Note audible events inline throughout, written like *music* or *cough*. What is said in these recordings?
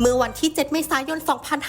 เมื่อวันที่ 7 เมษายน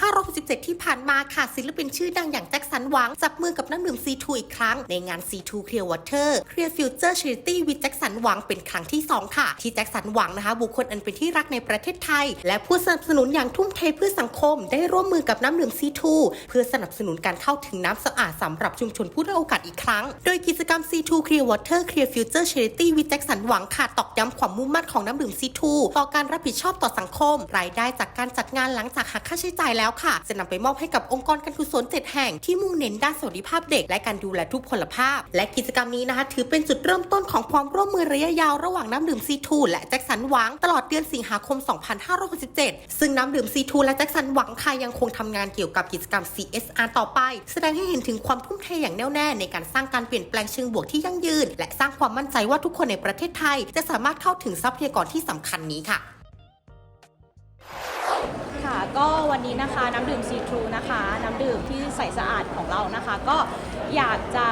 2567 ที่ผ่านมาค่ะ ศิลปินชื่อดังอย่างแจ็คสันหวัง จับมือกับน้ำดื่ม C2 อีกครั้ง ในงาน C2 Clear Water Clear Future Charity with แจ็คสันหวังเป็นครั้งที่ 2 ค่ะ ที่แจ็คสันหวังนะคะ บุคคลอันเป็นที่รักในประเทศไทย และผู้สนับสนุนอย่างทุ่มเทเพื่อสังคม ได้ร่วมมือกับน้ำดื่ม C2 เพื่อสนับสนุนการเข้าถึงน้ำสะอาดสำหรับชุมชนผู้ด้อยโอกาสอีกครั้ง โดยกิจกรรม C2 Clear Water Clear Future Charity with แจ็คสันหวังค่ะตอกย้ำความมุ่งมั่นของน้ำดื่ม C2 ต่อการรับผิดชอบต่อสังคม รายได้จากการจัดงานหลังจากหักค่าใช้จ่ายแล้วค่ะ จะนำไปมอบให้กับองค์กรการกุศล7แห่งที่มุ่งเน้นด้านสวัสดิภาพเด็กและการดูแลทุกพลภาพ และกิจกรรมนี้นะคะ ถือเป็นจุดเริ่มต้นของความร่วมมือระยะยาวระหว่างน้ำดื่ม C2 และแจ็คสันหวังตลอดเดือนสิงหาคม 2567 ซึ่งน้ำดื่ม C2 และแจ็คสันหวังค่ะยังคงทำงานเกี่ยวกับกิจกรรม CSR ต่อไป แสดงให้เห็นถึงความทุ่มเทอย่างแน่วแน่ในการสร้างการเปลี่ยนแปลงเชิงบวกที่ยั่งยืน และสร้างความมั่นใจว่าทุกคนในประเทศไทย จะสามารถเข้าถึงทรัพยากรที่สำคัญนี้ค่ะ ค่ะ ก็วันนี้นะคะน้ำดื่มซีทรูนะคะ น้ำดื่มที่ใสสะอาดของเรานะคะ ก็อยากจะ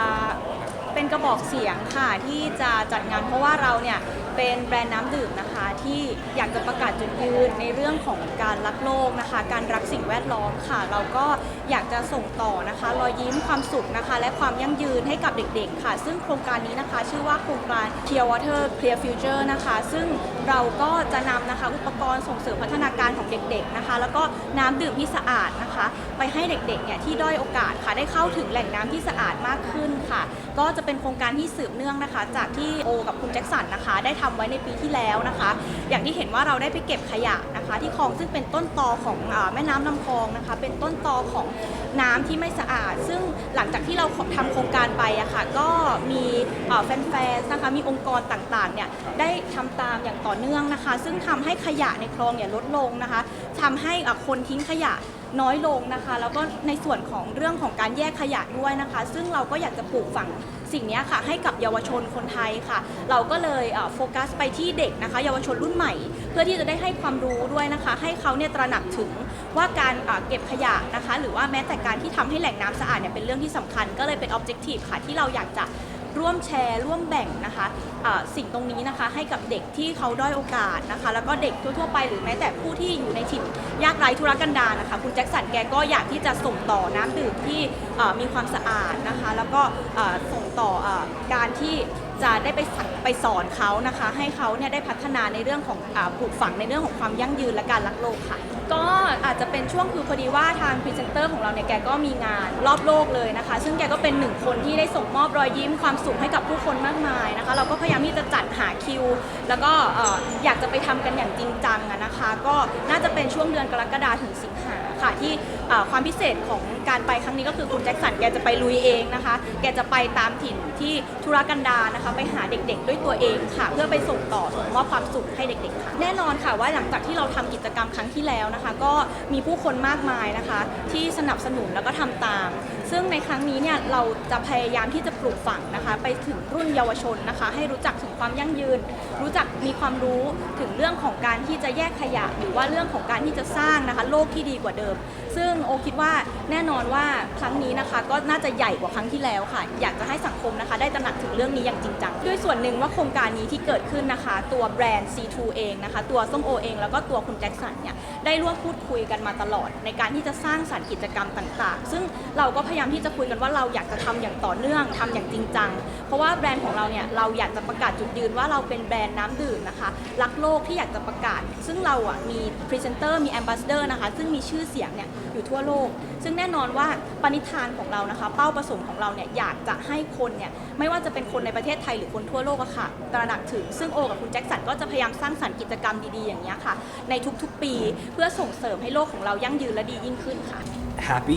เป็นกระบอกเสียงค่ะที่จะจัดงานเพราะว่าเราเนี่ยเป็นแบรนด์น้ำดื่มนะคะที่อยากจะประกาศจุดยืนในเรื่องของการรักโลกนะคะ การรักสิ่งแวดล้อมค่ะ เราก็อยากจะส่งต่อนะคะ รอยยิ้มความสุขนะคะ และความยั่งยืนให้กับเด็กๆค่ะ ซึ่งโครงการนี้นะคะ ชื่อว่าโครงการ Clear Water Clear Future นะคะ ซึ่งเราก็จะนำนะคะอุปกรณ์ส่งเสริมพัฒนาการของเด็กๆนะคะ แล้วก็น้ำดื่มที่สะอาดนะคะ ไปให้เด็กๆเนี่ยที่ด้อยโอกาสค่ะได้เข้าถึงแหล่งน้ำที่สะอาดมากขึ้นค่ะ ก็จะเป็นโครงการที่สืบเนื่องนะคะ จากที่โอกับคุณแจ็คสันนะคะ ได้ทำไว้ในปีที่แล้วนะคะ อย่างที่เห็นว่าเราได้ไปเก็บขยะนะคะ ที่คลองซึ่งเป็นต้นตอของอแม่น้ำลำคลองนะคะ เป็นต้นตอของน้ำที่ไม่สะอาด ซึ่งหลังจากที่เราทำโครงการไปอะค่ะก็มีแฟนๆนะคะมีองค์กรต่างๆเนี่ยได้ทำตามอย่างต่อเนื่องนะคะ ซึ่งทำให้ขยะในคลองเนี่ยลดลงนะคะทำให้คนทิ้งขยะ น้อยลงนะคะ แล้วก็ในส่วนของเรื่องของการแยกขยะด้วยนะคะ ซึ่งเราก็อยากจะปลูกฝังสิ่งนี้ค่ะให้กับเยาวชนคนไทยค่ะ เราก็เลยโฟกัสไปที่เด็กนะคะ เยาวชนรุ่นใหม่ เพื่อที่จะได้ให้ความรู้ด้วยนะคะ ให้เขาเนี่ยตระหนักถึงว่าการเก็บขยะนะคะ หรือว่าแม้แต่การที่ทำให้แหล่งน้ำสะอาดเนี่ยเป็นเรื่องที่สำคัญ ก็เลยเป็น objective ค่ะที่เราอยากจะ ร่วมแชร์ร่วมแบ่งนะคะะสิ่งตรงนี้นะคะให้กับเด็กที่เขาด้อยโอกาสนะคะ แล้วก็เด็กทั่วๆไปหรือแม้แต่ผู้ที่อยู่ในถิ่นยากไร้ทุรกันดารนะคะ คุณแจ็คสันแกก็อยากที่จะส่งต่อน้ำดื่มที่มีความสะอาดนะคะ แล้วก็ส่งต่ออการที่ จะได้ไปสั่งไปสอนเขานะคะ ให้เขาเนี่ยได้พัฒนาในเรื่องของอาปลูกฝังในเรื่องของความยั่งยืนและการรักโลกค่ะ ก็อาจจะเป็นช่วงคือพอดีว่าทางพรีเซนเตอร์ของเราเนี่ยแกก็มีงานรอบโลกเลยนะคะ ซึ่งแกก็เป็นหนึ่งคนที่ได้ส่งมอบรอยยิ้มความสุขให้กับผู้คนมากมายนะคะ เราก็พยายามที่จะจัดหาคิว แล้วก็อยากจะไปทำกันอย่างจริงจังนะคะ ก็น่าจะเป็นช่วงเดือนกรกฎาถึงสิงหาค่ะที่ความพิเศษของการไปครั้งนี้ก็คือคุณแจ็คสันแกจะไปลุยเองนะคะ แกจะไปตามถิ่นที่ธุรกันดารนะคะไปหาเด็กๆ ด้วยตัวเองค่ะ เพื่อไปส่งต่อส่งมอบความสุขให้เด็กๆค่ะแน่นอนค่ะว่าหลังจากที่เราทำกิจกรรมครั้งที่แล้วนะคะ ก็มีผู้คนมากมายนะคะ ที่สนับสนุนแล้วก็ทำตาม ซึ่งในครั้งนี้เนี่ยเราจะพยายามที่จะปลูกฝังนะคะ ไปถึงรุ่นเยาวชนนะคะ ให้รู้จักถึงความยั่งยืน รู้จักมีความรู้ถึงเรื่องของการที่จะแยกขยะ หรือว่าเรื่องของการที่จะสร้างนะคะ โลกที่ดีกว่าเดิม ซึ่งโอคิดว่าแน่นอนว่าครั้งนี้นะคะ ก็น่าจะใหญ่กว่าครั้งที่แล้วค่ะ อยากจะให้สังคมนะคะ ได้ตระหนักถึงเรื่องนี้อย่างจริงจังด้วยส่วนหนึ่งว่าโครงการนี้ที่เกิดขึ้นนะคะ ตัวแบรนด์ C2 เองนะคะ ตัวส้มโอเอง แล้วก็ตัวคุณแจ็คสันเนี่ยได้ร่วมพูดคุยกันมาตลอด ในการที่จะสร้างสรรค์กิจกรรมต่าง ๆ ซึ่งเราก็พยายามที่จะคุยกันว่าเราอยากจะทำอย่างต่อเนื่องทำอย่างจริงจัง เพราะว่าแบรนด์ของเราเนี่ยเราอยากจะประกาศจุดยืนว่าเราเป็นแบรนด์น้ำดื่มนะคะรักโลกที่อยากจะประกาศ ซึ่งเราอะมีพรีเซนเตอร์มีแอมบาสเดอร์นะคะซึ่งมีชื่อเสียงเนี่ยอยู่ทั่วโลก ซึ่งแน่นอนว่าปณิธานของเรานะคะ เป้าประสงค์ของเราเนี่ยอยากจะให้คนเนี่ยไม่ว่าจะเป็นคนในประเทศไทยหรือคนทั่วโลกอะค่ะตระหนักถึง ซึ่งโอกับคุณแจ็คสันก็จะพยายามสร้างสรรค์กิจกรรมดีๆอย่างนี้ค่ะ ในทุกๆปีเพื่อส่งเสริมให้โลกของเรายั่งยืนและดียิ่งขึ้นค่ะ happy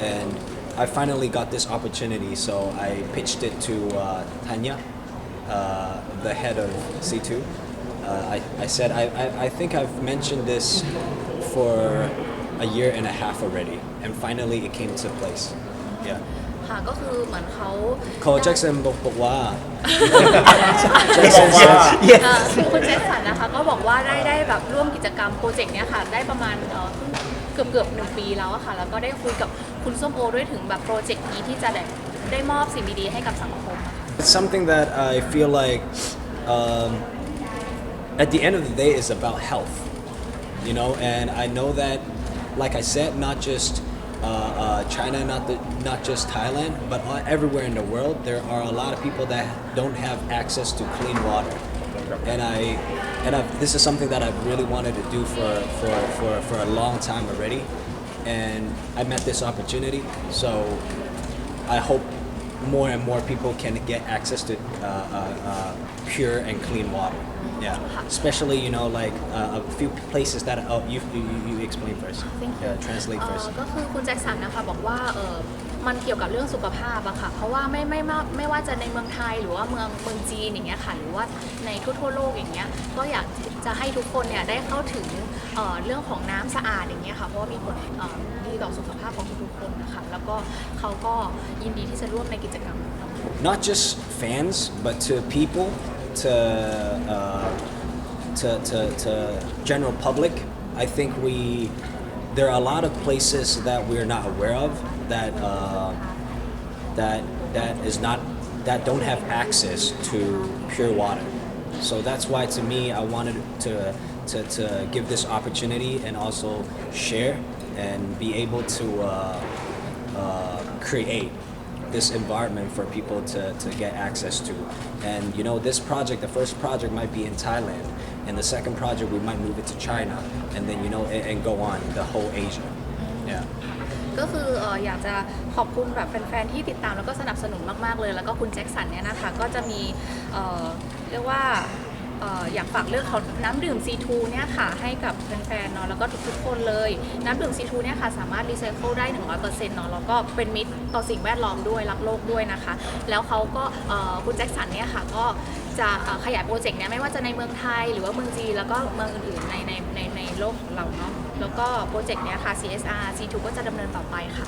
and I finally got this opportunity, so I pitched it to uh, Tanya, uh, the head of C2. Uh, I, I said I, I, I think I've mentioned this for a year and a half already, and finally it came to place. Yeah. ค่ะก็คือเหมือนเขา Cole *laughs* Jackson บอกบอกว่า บอกว่า เอ่อคุณแจ็คสันนะคะก็บอกว่าได้ได้แบบร่วมกิจกรรมโปรเจกต์เนี้ยค่ะ ได้ประมาณเอ่อ เกือบเกือบหนึ่งปีแล้วอะค่ะ แล้วก็ได้คุยกับคุณส้มโอด้วยถึงแบบโปรเจกต์นี้ที่จะได้ได้มอบสิ่งดีๆให้กับสังคมอะค่ะ It's something that I feel like um, at the end of the day is about health, you know, and I know that, like I said, not just uh, uh, China, not the, not just Thailand, but uh, everywhere in the world, there are a lot of people that don't have access to clean water, and I, and I've, this is something that I've really wanted to do for, for, for, for a long time already, and I met this opportunity, so I hope more and more people can get access to uh, uh, uh, pure and clean water. Yeah, especially you know like uh, a few places that oh you you, you explain first. Thank you. Yeah, translate เอ่อ first. ก็คือคุณแจ็คสันนะคะบอกว่าเออมันเกี่ยวกับเรื่องสุขภาพอะค่ะ เพราะว่าไม่ไม่ไม่ไม่ว่าจะในเมืองไทยหรือว่าเมืองเมืองจีนอย่างเงี้ยค่ะหรือว่าในทั่วทั่วๆโลกอย่างเงี้ยก็อยากจะให้ทุกคนเนี่ยได้เข้าถึงเอ่อเรื่องของน้ำสะอาดอย่างเงี้ยค่ะเพราะว่ามีผลเอ่อดีต่อสุขภาพของทุกๆคนนะคะแล้วก็เขาก็ยินดีที่จะร่วมในกิจกรรมนี้ Not just fans, but to people, to uh, to, to to general public. I think we there are a lot of places that we're not aware of that uh, that that is not that don't have access to pure water. So that's why to me I wanted to to, to give this opportunity and also share and be able to uh, uh, create this environment for people to, to get access to. And you know, this project, the first project might be in Thailand, and the second project we might move it to China, and then you know, and, and go on the whole Asia. Yeah. ก็คือเอ่ออยากจะขอบคุณแบบแฟนๆที่ติดตามแล้วก็สนับสนุนมากๆเลย แล้วก็คุณแจ็คสันเนี่ยนะคะก็จะมีเอ่อเรียกว่า เอ่ออยากฝากเรื่องของน้ำดื่ม C2 เนี่ยค่ะให้กับแฟนๆเนาะแล้วก็ทุกๆคนเลย น้ำดื่ม C2 เนี่ยค่ะสามารถรีไซเคิลได้ 100%เนาะแล้วก็เป็นมิตรต่อสิ่งแวดล้อมด้วยรักโลกด้วยนะคะ แล้วเขาก็เอ่อคุณแจ็คสันเนี่ยค่ะก็จะเอ่อขยายโปรเจกต์เนี้ยไม่ว่าจะในเมืองไทยหรือว่าเมืองจีนแล้วก็เมืองอื่นๆในในในในโลกของเราเนาะแล้วก็โปรเจกต์เนี้ยค่ะ CSR C2 ก็จะดำเนินต่อไปค่ะ